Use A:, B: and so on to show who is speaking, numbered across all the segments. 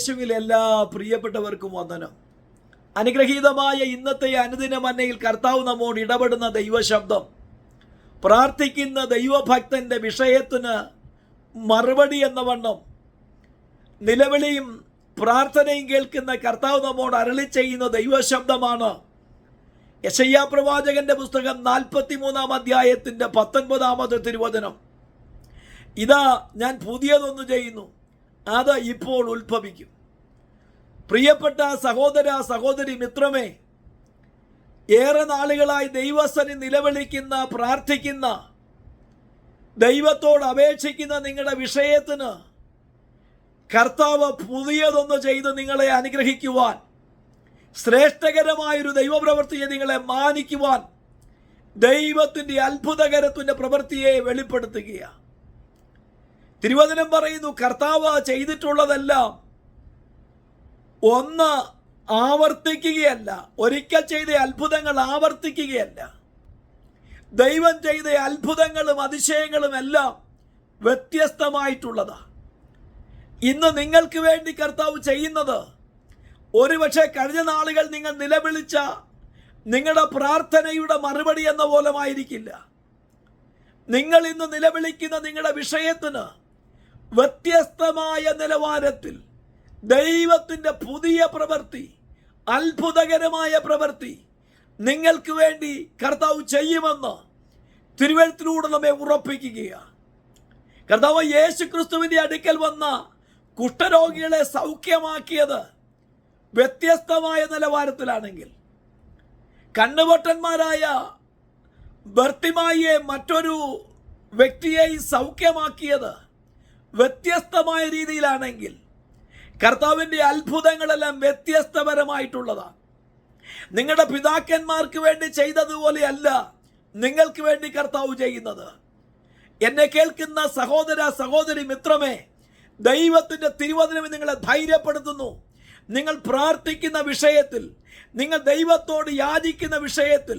A: യേശുവിൽ എല്ലാ പ്രിയപ്പെട്ടവർക്കും വന്ദനം. അനുഗ്രഹീതമായ ഇന്നത്തെ അനുദിന മന്നയിൽ കർത്താവ് നമ്മോട് ഇടപെടുന്ന ദൈവശബ്ദം പ്രാർത്ഥിക്കുന്ന ദൈവഭക്തന്റെ വിഷയത്തിന് മറുപടി എന്ന വണ്ണം നിലവിളിയും പ്രാർത്ഥനയും കേൾക്കുന്ന കർത്താവ് നമ്മോട് അരളി ചെയ്യുന്ന ദൈവശബ്ദമാണ്. യശയ്യ പ്രവാചകന്റെ പുസ്തകം നാൽപ്പത്തി മൂന്നാം അധ്യായത്തിന്റെ പത്തൊൻപതാമത് തിരുവചനം. ഇതാ ഞാൻ പുതിയതൊന്നു ചെയ്യുന്നു. അത് ഇപ്പോൾ ഉത്ഭവിക്കും. പ്രിയപ്പെട്ട സഹോദര സഹോദരി മിത്രമേ ഏറെ നാളുകളായി ദൈവസനി നിലവിളിക്കുന്ന പ്രാർത്ഥിക്കുന്ന ദൈവത്തോട് അപേക്ഷിക്കുന്ന നിങ്ങളുടെ വിഷയത്തിന് കർത്താവ് പുതിയതൊന്ന് ചെയ്ത് നിങ്ങളെ അനുഗ്രഹിക്കുവാൻ ശ്രേഷ്ഠകരമായൊരു ദൈവപ്രവൃത്തിയെ നിങ്ങളെ മാനിക്കുവാൻ ദൈവത്തിന്റെ അത്ഭുതകരത്തിന്റെ പ്രവൃത്തിയെ വെളിപ്പെടുത്തുകയാണ്. തിരുവചനം പറയുന്നു കർത്താവ് ചെയ്തിട്ടുള്ളതെല്ലാം ഒന്ന് ആവർത്തിക്കുകയല്ല. ഒരിക്കൽ ചെയ്ത അത്ഭുതങ്ങൾ ആവർത്തിക്കുകയല്ല. ദൈവം ചെയ്ത അത്ഭുതങ്ങളും അതിശയങ്ങളും എല്ലാം വ്യത്യസ്തമായിട്ടുള്ളതാണ് ഇന്ന് നിങ്ങൾക്ക് വേണ്ടി കർത്താവ് ചെയ്യുന്നത് ഒരുപക്ഷെ കഴിഞ്ഞ നാളുകൾ നിങ്ങൾ നിലവിളിച്ച നിങ്ങളുടെ പ്രാർത്ഥനയുടെ മറുപടി എന്ന പോലമായിരിക്കില്ല. നിങ്ങൾ ഇന്ന് നിലവിളിക്കുന്ന നിങ്ങളുടെ വിഷയത്തിന് വ്യത്യസ്തമായ നിലവാരത്തിൽ ദൈവത്തിന്റെ പുതിയ പ്രവൃത്തി അത്ഭുതകരമായ പ്രവൃത്തി നിങ്ങൾക്ക് വേണ്ടി കർത്താവ് ചെയ്യുമെന്ന് തിരുവഴുത്തിലൂടെ നമ്മെ ഉറപ്പിക്കുകയാണ്. കർത്താവ് യേശു ക്രിസ്തുവിന്റെ അടുക്കൽ വന്ന കുഷ്ഠരോഗികളെ സൗഖ്യമാക്കിയത് വ്യത്യസ്തമായ നിലവാരത്തിലാണെങ്കിൽ കണ്ണുപൊട്ടന്മാരായ ബർത്തിമായിയെ മറ്റൊരു വ്യക്തിയെ സൗഖ്യമാക്കിയത് വ്യത്യസ്തമായ രീതിയിലാണെങ്കിൽ കർത്താവിന്റെ അത്ഭുതങ്ങളെല്ലാം വ്യത്യസ്തപരമായിട്ടുള്ളതാണ്. നിങ്ങളുടെ പിതാക്കന്മാർക്ക് വേണ്ടി ചെയ്തതുപോലെയല്ല നിങ്ങൾക്ക് വേണ്ടി കർത്താവ് ചെയ്യുന്നത്. എന്നെ കേൾക്കുന്ന സഹോദര സഹോദരി മിത്രമേ ദൈവത്തിന്റെ തിരുവചനം നിങ്ങളെ ധൈര്യപ്പെടുത്തുന്നു. നിങ്ങൾ പ്രാർത്ഥിക്കുന്ന വിഷയത്തിൽ നിങ്ങൾ ദൈവത്തോട് യാചിക്കുന്ന വിഷയത്തിൽ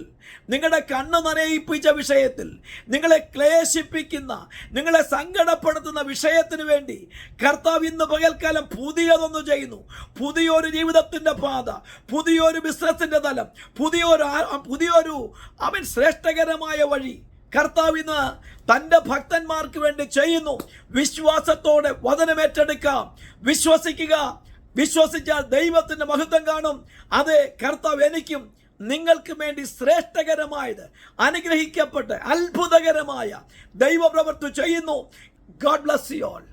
A: നിങ്ങളുടെ കണ്ണ് നനയിപ്പിച്ച വിഷയത്തിൽ നിങ്ങളെ ക്ലേശിപ്പിക്കുന്ന നിങ്ങളെ സങ്കടപ്പെടുത്തുന്ന വിഷയത്തിന് വേണ്ടി കർത്താവ് ഇന്ന് പകൽക്കാലം പുതിയതൊന്ന് ചെയ്യുന്നു. പുതിയൊരു ജീവിതത്തിന്റെ പാത പുതിയൊരു ബിസിനസ്സിന്റെ തലം പുതിയൊരു പുതിയൊരു അവൻ ശ്രേഷ്ഠകരമായ വഴി കർത്താവ് ഇന്ന് തന്റെ ഭക്തന്മാർക്ക് വേണ്ടി ചെയ്യുന്നു. വിശ്വാസത്തോടെ വചനമേറ്റെടുക്കാം വിശ്വസിക്കുക. വിശ്വസിച്ചാൽ ദൈവത്തിന്റെ മഹത്വം കാണും. അത് കർത്താവ് എനിക്കും നിങ്ങൾക്ക് വേണ്ടി ശ്രേഷ്ഠകരമായത് അനുഗ്രഹിക്കപ്പെട്ട് അത്ഭുതകരമായ ദൈവപ്രവൃത്തി ചെയ്യുന്നു. God bless you all